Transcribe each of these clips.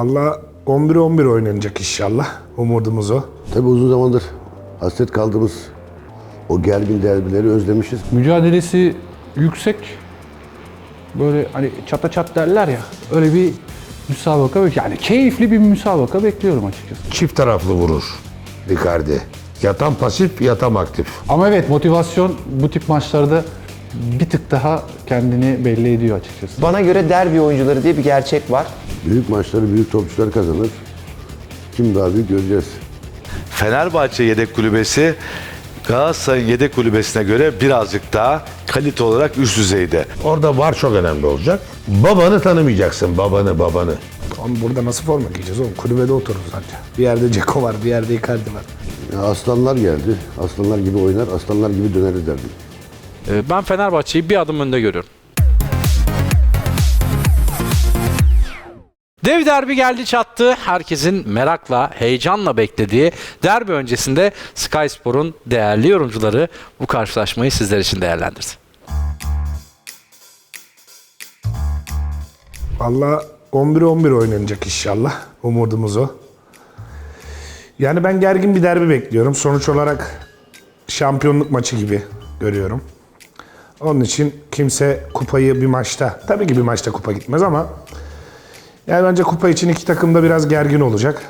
Valla 11-11 oynanacak inşallah. Umudumuz o. Tabii uzun zamandır hasret kaldığımız o gergin derbileri özlemişiz. Mücadelesi yüksek. Böyle hani çata çat derler ya. Öyle bir müsabaka bek- yani keyifli bir müsabaka bekliyorum açıkçası. Çift taraflı vurur Icardi. Yatan pasif, yatan aktif. Ama evet motivasyon bu tip maçlarda bir tık daha kendini belli ediyor açıkçası. Bana göre derbi oyuncuları diye bir gerçek var. Büyük maçları büyük topçular kazanır. Kim daha büyük göreceğiz. Fenerbahçe yedek kulübesi Galatasaray'ın yedek kulübesine göre birazcık daha kalite olarak üst düzeyde. Orada var çok önemli olacak. Babanı tanımayacaksın, babanı, babanı. Oğlum burada nasıl forma giyeceğiz oğlum? Kulübede otururuz anca. Bir yerde Ceko var, bir yerde Icardi var. Ya aslanlar geldi. Aslanlar gibi oynar, aslanlar gibi döneriz derdim. Ee, Ben Fenerbahçe'yi bir adım önde görüyorum. Dev derbi geldi çattı. Herkesin merakla, heyecanla beklediği derbi öncesinde Sky Spor'un değerli yorumcuları bu karşılaşmayı sizler için değerlendirdi. Valla 11-11 oynanacak inşallah. Umudumuz o. Yani ben gergin bir derbi bekliyorum. Sonuç olarak şampiyonluk maçı gibi görüyorum. Onun için kimse kupayı bir maçta, tabii ki bir maçta kupa gitmez ama yani bence kupa için iki takım da biraz gergin olacak.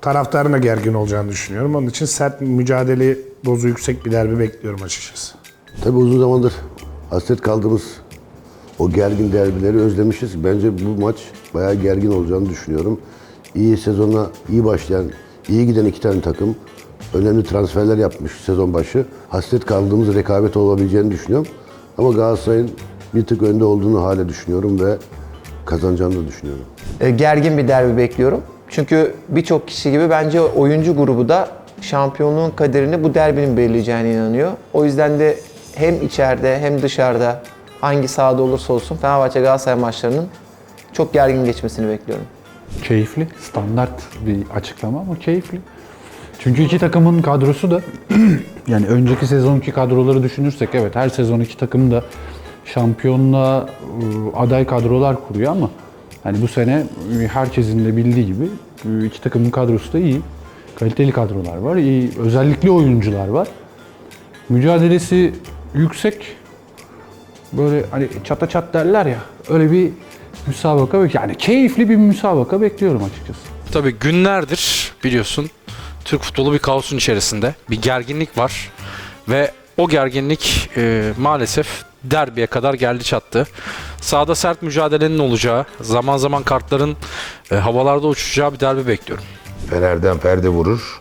Taraftarın da gergin olacağını düşünüyorum. Onun için sert mücadele dozu yüksek bir derbi bekliyorum açıkçası. Tabii uzun zamandır hasret kaldığımız o gergin derbileri özlemişiz. Bence bu maç bayağı gergin olacağını düşünüyorum. İyi sezona iyi başlayan, iyi giden iki tane takım önemli transferler yapmış sezon başı. Hasret kaldığımız rekabet olabileceğini düşünüyorum. Ama Galatasaray'ın bir tık önde olduğunu hala düşünüyorum ve kazanacağını da düşünüyorum. E, gergin bir derbi bekliyorum. Çünkü birçok kişi gibi bence oyuncu grubu da şampiyonluğun kaderini bu derbinin belirleyeceğine inanıyor. O yüzden de hem içeride hem dışarıda hangi sahada olursa olsun Fenerbahçe Galatasaray maçlarının çok gergin geçmesini bekliyorum. Keyifli, standart bir açıklama ama keyifli. Çünkü iki takımın kadrosu da yani önceki sezonki kadroları düşünürsek evet her sezon iki takım da şampiyonluğa ıı, aday kadrolar kuruyor ama hani bu sene ıı, herkesin de bildiği gibi ıı, iki takımın kadrosu da iyi. Kaliteli kadrolar var, iyi özellikli oyuncular var. Mücadelesi yüksek. Böyle hani çata çat derler ya öyle bir müsabaka bek- yani keyifli bir müsabaka bekliyorum açıkçası. Tabii günlerdir biliyorsun Türk futbolu bir kaosun içerisinde. Bir gerginlik var ve o gerginlik e, maalesef derbiye kadar geldi çattı. Sahada sert mücadelenin olacağı, zaman zaman kartların e, havalarda uçacağı bir derbi bekliyorum. Fener'den Ferdi vurur.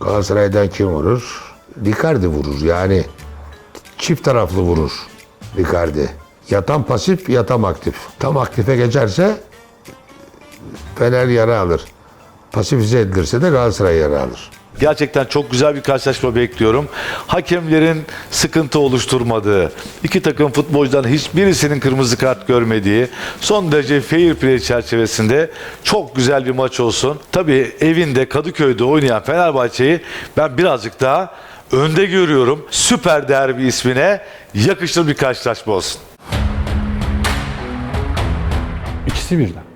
Galatasaray'dan kim vurur? Icardi vurur. Yani çift taraflı vurur Icardi. Yatan pasif, yatan aktif. Tam aktife geçerse Fener yara alır. Pasifize edilirse de Galatasaray yara alır. Gerçekten çok güzel bir karşılaşma bekliyorum. Hakemlerin sıkıntı oluşturmadığı, iki takım futbolcudan hiçbirisinin kırmızı kart görmediği, son derece fair play çerçevesinde çok güzel bir maç olsun. Tabii evinde Kadıköy'de oynayan Fenerbahçe'yi ben birazcık daha önde görüyorum. Süper derbi ismine yakışır bir karşılaşma olsun. İkisi birden.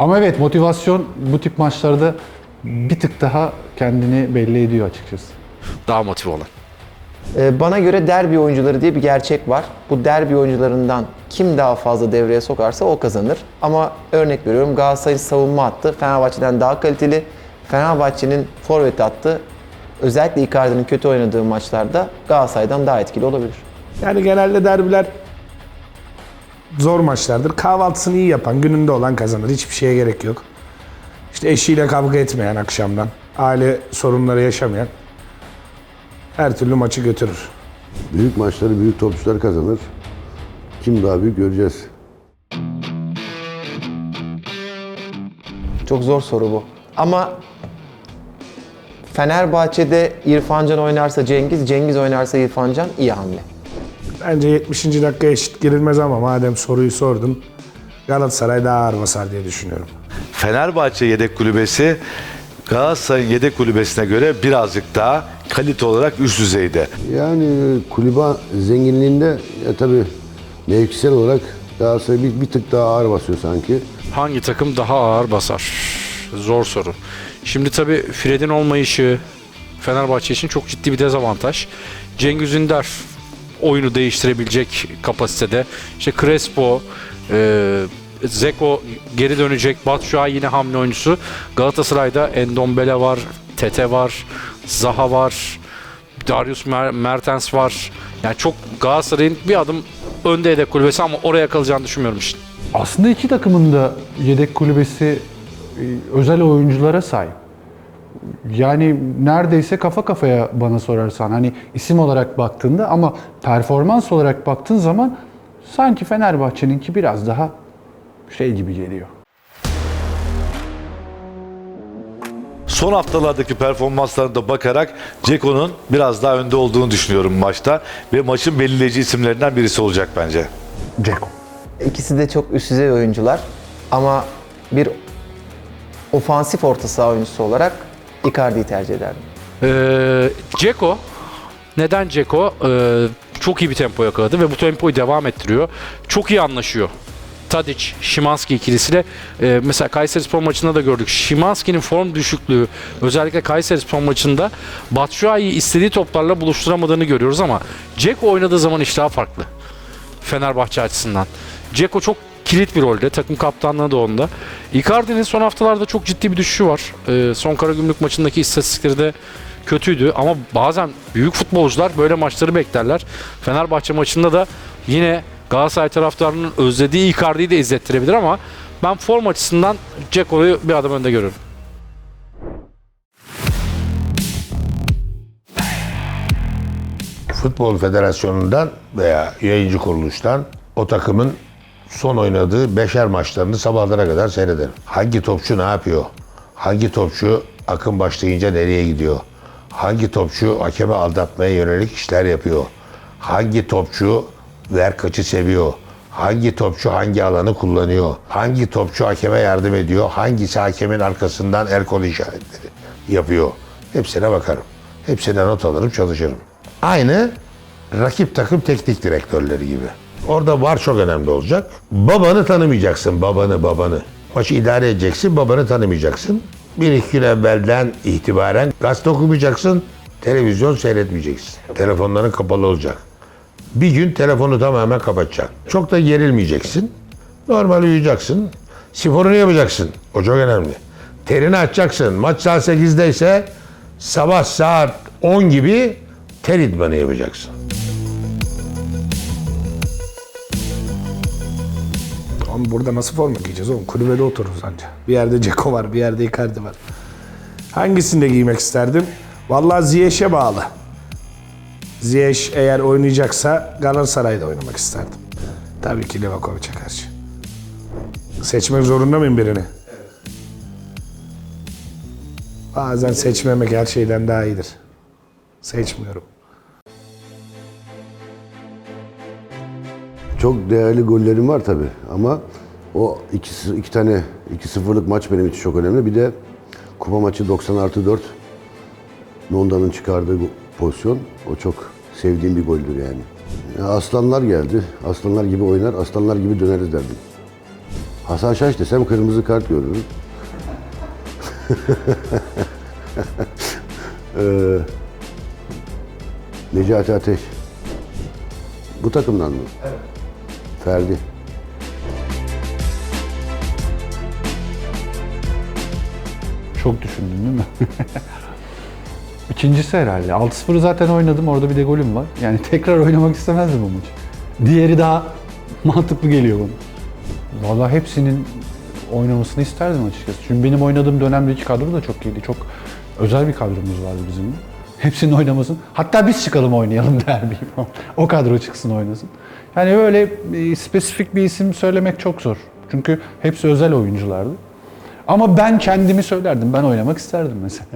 Ama evet motivasyon bu tip maçlarda bir tık daha kendini belli ediyor açıkçası. Daha motive olan. E, bana göre derbi oyuncuları diye bir gerçek var. Bu derbi oyuncularından kim daha fazla devreye sokarsa o kazanır. Ama örnek veriyorum Galatasaray'ın savunma hattı Fenerbahçe'den daha kaliteli. Fenerbahçe'nin forvet hattı özellikle Icardi'nin kötü oynadığı maçlarda Galatasaray'dan daha etkili olabilir. Yani genelde derbiler zor maçlardır. Kahvaltısını iyi yapan, gününde olan kazanır. Hiçbir şeye gerek yok. İşte eşiyle kavga etmeyen akşamdan, aile sorunları yaşamayan her türlü maçı götürür. Büyük maçları büyük topçular kazanır. Kim daha büyük göreceğiz. Çok zor soru bu. Ama Fenerbahçe'de İrfan Can oynarsa Cengiz, Cengiz oynarsa İrfan Can iyi hamle. Bence 70. dakika eşit girilmez ama madem soruyu sordun Galatasaray daha ağır basar diye düşünüyorum. Fenerbahçe yedek kulübesi Galatasaray'ın yedek kulübesine göre birazcık daha kalite olarak üst düzeyde. Yani kulübe zenginliğinde ya tabii mevkisel olarak Galatasaray bir, bir tık daha ağır basıyor sanki. Hangi takım daha ağır basar? Zor soru. Şimdi tabii Fred'in olmayışı Fenerbahçe için çok ciddi bir dezavantaj. Cengiz Ünder oyunu değiştirebilecek kapasitede. İşte Crespo, e, Zeko geri dönecek. Batshuayi yine hamle oyuncusu. Galatasaray'da Endombele var, Tete var, Zaha var, Darius Mer- Mertens var. Yani çok Galatasaray'ın bir adım önde yedek kulübesi ama oraya kalacağını düşünmüyorum işte. Aslında iki takımın da yedek kulübesi e, özel oyunculara sahip. Yani neredeyse kafa kafaya bana sorarsan hani isim olarak baktığında ama performans olarak baktığın zaman sanki Fenerbahçe'ninki biraz daha şey gibi geliyor. Son haftalardaki performanslarına da bakarak Ceko'nun biraz daha önde olduğunu düşünüyorum maçta ve maçın belirleyici isimlerinden birisi olacak bence. Ceko. İkisi de çok üst düzey oyuncular ama bir ofansif orta saha oyuncusu olarak Icardi'yi tercih ederdim. Ee, Ceko neden Ceko? Ee, çok iyi bir tempo yakaladı ve bu tempoyu devam ettiriyor. Çok iyi anlaşıyor. Tadic, Şimanski ikilisiyle e, mesela Kayserispor maçında da gördük. Şimanski'nin form düşüklüğü özellikle Kayserispor maçında Batshuayi'yi istediği toplarla buluşturamadığını görüyoruz ama Ceko oynadığı zaman iş daha farklı. Fenerbahçe açısından. Ceko çok kilit bir rolde. Takım kaptanlığı da onda. Icardi'nin son haftalarda çok ciddi bir düşüşü var. Ee, son Karagümrük maçındaki istatistikleri de kötüydü ama bazen büyük futbolcular böyle maçları beklerler. Fenerbahçe maçında da yine Galatasaray taraftarının özlediği Icardi'yi de izlettirebilir ama ben form açısından Ceko'yu bir adım önde görüyorum. Futbol Federasyonu'ndan veya yayıncı kuruluştan o takımın son oynadığı beşer maçlarını sabahlara kadar seyrederim. Hangi topçu ne yapıyor? Hangi topçu akım başlayınca nereye gidiyor? Hangi topçu hakeme aldatmaya yönelik işler yapıyor? Hangi topçu ver kaçı seviyor? Hangi topçu hangi alanı kullanıyor? Hangi topçu hakeme yardım ediyor? Hangisi hakemin arkasından el kol işaretleri yapıyor? Hepsine bakarım. Hepsine not alırım, çalışırım. Aynı rakip takım teknik direktörleri gibi. Orada var çok önemli olacak. Babanı tanımayacaksın, babanı, babanı. Maçı idare edeceksin, babanı tanımayacaksın. Bir iki gün evvelden itibaren gazete okumayacaksın, televizyon seyretmeyeceksin. Telefonların kapalı olacak. Bir gün telefonu tamamen kapatacaksın. Çok da gerilmeyeceksin. Normal uyuyacaksın. Sporunu yapacaksın. O çok önemli. Terini açacaksın. Maç saat 8'de ise sabah saat 10 gibi ter idmanı yapacaksın. Ama burada nasıl forma giyeceğiz oğlum? Kulübede otururuz anca. Bir yerde Ceko var, bir yerde Icardi var. Hangisini de giymek isterdim? Vallahi Ziyech'e bağlı. Ziyech eğer oynayacaksa Galatasaray'da oynamak isterdim. Tabii ki Livakovic'e karşı. Seçmek zorunda mıyım birini? Bazen seçmemek her şeyden daha iyidir. Seçmiyorum. Çok değerli gollerim var tabi ama o iki, iki tane 2-0'lık maç benim için çok önemli. Bir de kupa maçı 90 artı 4 Nonda'nın çıkardığı pozisyon. O çok sevdiğim bir goldür yani. Ya aslanlar geldi. Aslanlar gibi oynar, aslanlar gibi döneriz derdim. Hasan Şaş desem kırmızı kart görürüm. ee, Necati Ateş. Bu takımdan mı? Ferdi. Çok düşündün değil mi? İkincisi herhalde. 6-0'ı zaten oynadım. Orada bir de golüm var. Yani tekrar oynamak istemezdim o maçı. Diğeri daha mantıklı geliyor bana. Vallahi hepsinin oynamasını isterdim açıkçası. Çünkü benim oynadığım dönemdeki kadro da çok iyiydi. Çok özel bir kadromuz vardı bizim. Hepsinin oynamasın. Hatta biz çıkalım oynayalım derbi. o kadro çıksın oynasın. Yani öyle e, spesifik bir isim söylemek çok zor. Çünkü hepsi özel oyunculardı. Ama ben kendimi söylerdim. Ben oynamak isterdim mesela.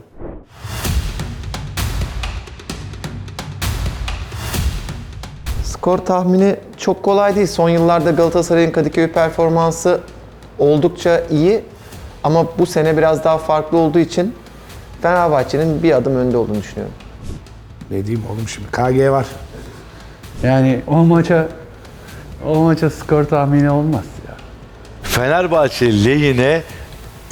Skor tahmini çok kolay değil. Son yıllarda Galatasaray'ın Kadıköy performansı oldukça iyi. Ama bu sene biraz daha farklı olduğu için Fenerbahçe'nin bir adım önde olduğunu düşünüyorum. Ne diyeyim oğlum şimdi? KG var. Yani o maça O maça skor tahmini olmaz ya. Fenerbahçe lehine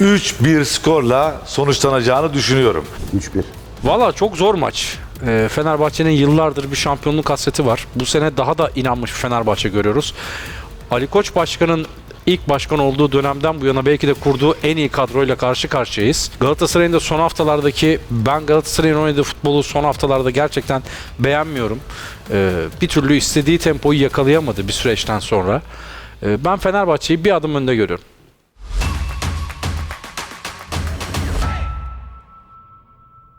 3-1 skorla sonuçlanacağını düşünüyorum. 3-1. Valla çok zor maç. Ee, Fenerbahçe'nin yıllardır bir şampiyonluk hasreti var. Bu sene daha da inanmış bir Fenerbahçe görüyoruz. Ali Koç Başkan'ın ilk başkan olduğu dönemden bu yana belki de kurduğu en iyi kadroyla karşı karşıyayız. Galatasaray'ın da son haftalardaki ben Galatasaray'ın oynadığı futbolu son haftalarda gerçekten beğenmiyorum. Ee, bir türlü istediği tempoyu yakalayamadı bir süreçten sonra. Ee, ben Fenerbahçe'yi bir adım önde görüyorum.